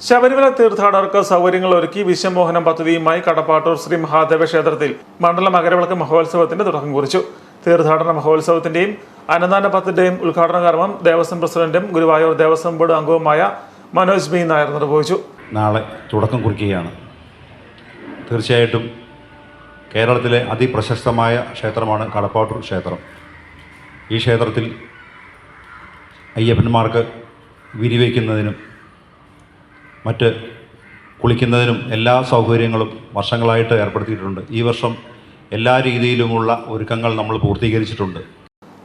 ശബരിമല തീർത്ഥാടകർക്ക് സൗകര്യങ്ങൾ ഒരുക്കി വിശ്വമോഹനം പദ്ധതിയുമായി കടപ്പാട്ടൂർ ശ്രീ മഹാദേവ ക്ഷേത്രത്തിൽ മണ്ഡല മകരവിളക്ക് മഹോത്സവത്തിന്റെ തുടക്കം കുറിച്ചു. തീർത്ഥാടന മഹോത്സവത്തിന്റെയും അന്നദാന പത്തിന്റെയും ഉദ്ഘാടന കർമ്മം ദേവസ്വം പ്രസിഡന്റും ഗുരുവായൂർ ദേവസ്വം ബോർഡ് അംഗവുമായ മനോജ് ബി നായർ നിർവഹിച്ചു. നാളെ തുടക്കം കുറിക്കുകയാണ്. തീർച്ചയായിട്ടും കേരളത്തിലെ അതിപ്രശസ്തമായ ക്ഷേത്രമാണ് കടപ്പാട്ടൂർ ക്ഷേത്രം. ഈ ക്ഷേത്രത്തിൽ അയ്യപ്പന്മാർക്ക് വിരിവയ്ക്കുന്നതിനും മറ്റ് കുളിക്കുന്നതിനും എല്ലാ സൗകര്യങ്ങളും വർഷങ്ങളായിട്ട് ഏർപ്പെടുത്തിയിട്ടുണ്ട്. ഈ വർഷം എല്ലാ രീതിയിലുമുള്ള ഒരുക്കങ്ങൾ നമ്മൾ പൂർത്തീകരിച്ചിട്ടുണ്ട്.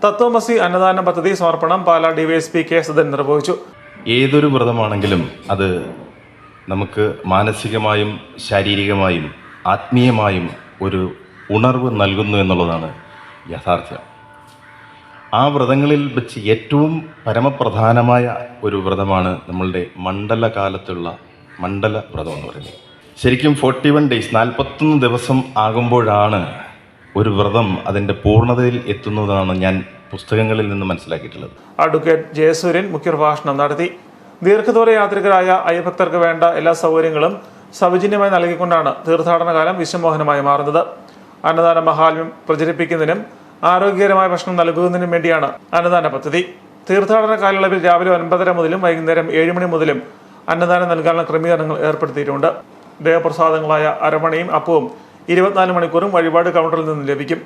തത്വമസി അന്നദാന പദ്ധതി സമർപ്പണം പാലാ ഡിവൈഎസ്പി കെ സുധൻ നിർവഹിച്ചു. ഏതൊരു വ്രതമാണെങ്കിലും അത് നമുക്ക് മാനസികമായും ശാരീരികമായും ആത്മീയമായും ഒരു ഉണർവ് നൽകുന്നു എന്നുള്ളതാണ് യാഥാർത്ഥ്യം. ആ വ്രതങ്ങളിൽ വെച്ച് ഏറ്റവും പരമപ്രധാനമായ ഒരു വ്രതമാണ് നമ്മളുടെ മണ്ഡലകാലത്തുള്ള മണ്ഡല വ്രതം എന്ന് പറയുന്നത്. ശരിക്കും ഫോർട്ടി വൺ ഡേയ്സ് നാൽപ്പത്തൊന്ന് ദിവസം ആകുമ്പോഴാണ് ഒരു വ്രതം അതിന്റെ പൂർണതയിൽ എത്തുന്നതാണ് ഞാൻ പുസ്തകങ്ങളിൽ നിന്ന് മനസ്സിലാക്കിയിട്ടുള്ളത്. അഡ്വക്കേറ്റ് ജയസൂര്യൻ മുഖ്യപ്രഭാഷണം നടത്തി. ദീർഘദൂര യാത്രികരായ അയ്യഭക്തർക്ക് വേണ്ട എല്ലാ സൗകര്യങ്ങളും സൗജന്യമായി നൽകിക്കൊണ്ടാണ് തീർത്ഥാടന കാലം വിശ്വമോഹനമായി മാറുന്നത്. അന്നദാന മഹാത്മ്യം പ്രചരിപ്പിക്കുന്നതിനും ആരോഗ്യകരമായ ഭക്ഷണം നൽകുന്നതിനും വേണ്ടിയാണ് അന്നദാന പദ്ധതി. തീർത്ഥാടന കാലയളവിൽ രാവിലെ ഒൻപതര മുതലും വൈകുന്നേരം ഏഴ് മണി മുതലും അന്നദാനം നൽകാനുള്ള ക്രമീകരണങ്ങൾ ഏർപ്പെടുത്തിയിട്ടുണ്ട്. ദേവപ്രസാദങ്ങളായ അരമണയും അപ്പവും ഇരുപത്തിനാല് മണിക്കൂറും വഴിപാട് കൗണ്ടറിൽ നിന്ന് ലഭിക്കും.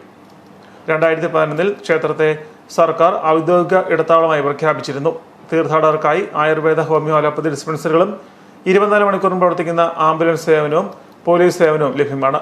രണ്ടായിരത്തി പതിനൊന്നിൽ ക്ഷേത്രത്തെ സർക്കാർ ഔദ്യോഗിക ഇടത്താവളമായി പ്രഖ്യാപിച്ചിരുന്നു. തീർത്ഥാടകർക്കായി ആയുർവേദ ഹോമിയോ അലോപ്പതി ഡിസ്പെൻസറികളും ഇരുപത്തിനാല് മണിക്കൂറും പ്രവർത്തിക്കുന്ന ആംബുലൻസ് സേവനവും പോലീസ് സേവനവും ലഭ്യമാണ്.